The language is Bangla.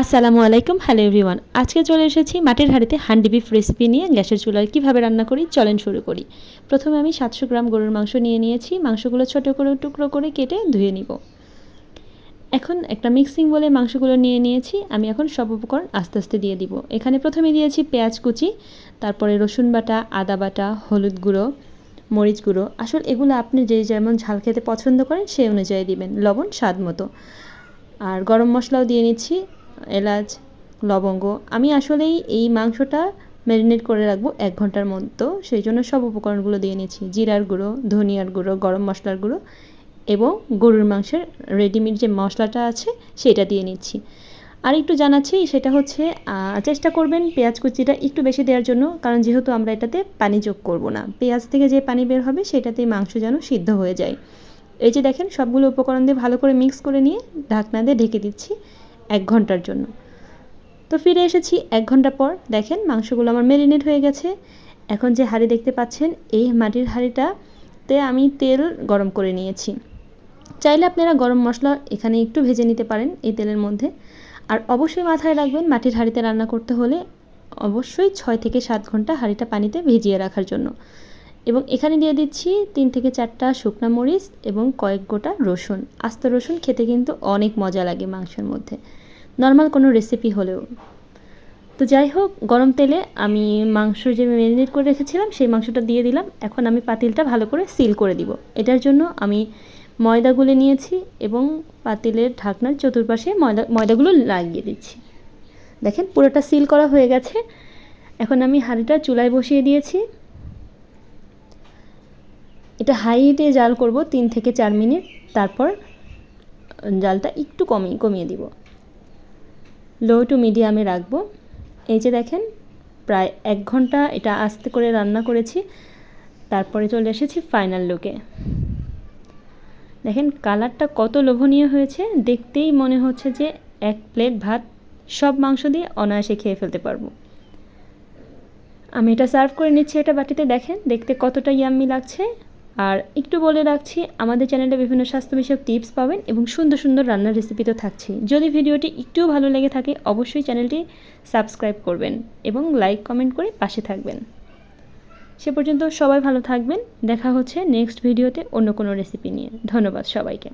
আসসালামু আলাইকুম, হ্যালো এভরিওয়ান। আজকে চলে এসেছি মাটির হাঁড়িতে হান্ডি বিফ রেসিপি নিয়ে, গ্যাসের চুলায় কীভাবে রান্না করি, চলেন শুরু করি। প্রথমে আমি সাতশো গ্রাম গরুর মাংস নিয়ে নিয়েছি, মাংসগুলো ছোটো করে, টুকরো করে কেটে ধুয়ে নিব। এখন একটা মিক্সিং বলে মাংসগুলো নিয়ে নিয়েছি, আমি এখন সব উপকরণ আস্তে আস্তে দিয়ে দিব। এখানে প্রথমে দিয়েছি পেঁয়াজ কুচি, তারপরে রসুন বাটা, আদা বাটা, হলুদ গুঁড়ো, মরিচ গুঁড়ো। আসলে এগুলো আপনি যে যেমন ঝাল খেতে পছন্দ করেন, সেই অনুযায়ী দিবেন, লবণ স্বাদ মতো। আর গরম মশলাও দিয়ে নিচ্ছি এলাচ, লবঙ্গ, আমি আসলেই এই মাংসটা ম্যারিনেট করে রাখব এক ঘণ্টার মতো। সেই জন্য সব উপকরণগুলো দিয়ে নিচ্ছি জিরার গুঁড়ো, ধনিয়ার গুঁড়ো, গরম মশলার গুঁড়ো এবং গরুর মাংসের রেডিমেড যে মশলাটা আছে, সেটা দিয়ে নিচ্ছি। আর একটু জানাচ্ছি, সেটা হচ্ছে চেষ্টা করবেন পেঁয়াজ কুচিটা একটু বেশি দেওয়ার জন্য, কারণ যেহেতু আমরা এটাতে পানি যোগ করব না। পেঁয়াজ থেকে যে পানি বের হবে, সেটাতেই মাংস যেন সিদ্ধ হয়ে যায়। এই যে দেখেন, সবগুলো উপকরণ দিয়ে ভালো করে মিক্স করে নিয়ে ঢাকনা দিয়ে ঢেকে দিচ্ছি। এক ঘণ্টার জন্য। তো ফিরে এসেছি এক ঘণ্টা পর। দেখেন, মাংসগুলো আমার মেরিনেট হয়ে গেছে। এখন যে হাঁড়ি দেখতে পাচ্ছেন, এই মাটির হাঁড়িটাতে আমি তেল গরম করে নিয়েছি। চাইলে আপনারা গরম মশলা এখানে একটু ভেজে নিতে পারেন এই তেলের মধ্যে। আর অবশ্যই মাথায় রাখবেন, মাটির হাঁড়িতে রান্না করতে হলে অবশ্যই ছয় থেকে সাত ঘণ্টা হাঁড়িটা পানিতে ভিজিয়ে রাখার জন্য। এবং এখানে দিয়ে দিচ্ছি তিন থেকে চারটা শুকনা মরিচ এবং কয়েক গোটা রসুন। আস্ত রসুন খেতে কিন্তু অনেক মজা লাগে মাংসের মধ্যে। নর্মাল কোনো রেসিপি হলেও। তো যাই হোক, গরম তেলে আমি মাংস যে ম্যারিনেট করে রেখেছিলাম, সেই মাংসটা দিয়ে দিলাম। এখন আমি পাতিলটা ভালো করে সিল করে দিব। এটার জন্য আমি ময়দা গুলে নিয়েছি এবং পাতিলের ঢাকনার চতুর্পাশে ময়দা, ময়দাগুলো লাগিয়ে দিচ্ছি। দেখেন পুরোটা সিল করা হয়ে গেছে। এখন আমি হাঁড়িটা চুলায় বসিয়ে দিয়েছি। এটা হাই হিটে জাল করব তিন থেকে চার মিনিট, তারপর জালটা একটু কমিয়ে কমিয়ে দিব। লো টু মিডিয়ামে রাখব। এই যে দেখেন, প্রায় এক ঘণ্টা এটা আস্তে করে রান্না করেছি, তারপরে চলে এসেছি ফাইনাল লুকে দেখেন, কালারটা কত লোভনীয় হয়েছে, দেখতেই মনে হচ্ছে যে এক প্লেট ভাত, সব মাংস দিয়ে অনায়াসে খেয়ে ফেলতে পারব। আমি এটা সার্ভ করে নিচ্ছি এটা বাটিতে, দেখেন, দেখতে কতটা ইয়াম্মি লাগছে। আর একটু বলে রাখছি, আমাদের চ্যানেলে বিভিন্ন স্বাস্থ্য বিষয়ক টিপস পাবেন এবং সুন্দর সুন্দর রান্নার রেসিপি তো থাকছে যদি ভিডিওটি একটুও ভালো লেগে থাকে, অবশ্যই চ্যানেলটি সাবস্ক্রাইব করবেন এবং লাইক কমেন্ট করে পাশে থাকবেন। সে পর্যন্ত সবাই ভালো থাকবেন। দেখা হচ্ছে নেক্সট ভিডিওতে অন্য কোনো রেসিপি নিয়ে। ধন্যবাদ সবাইকে।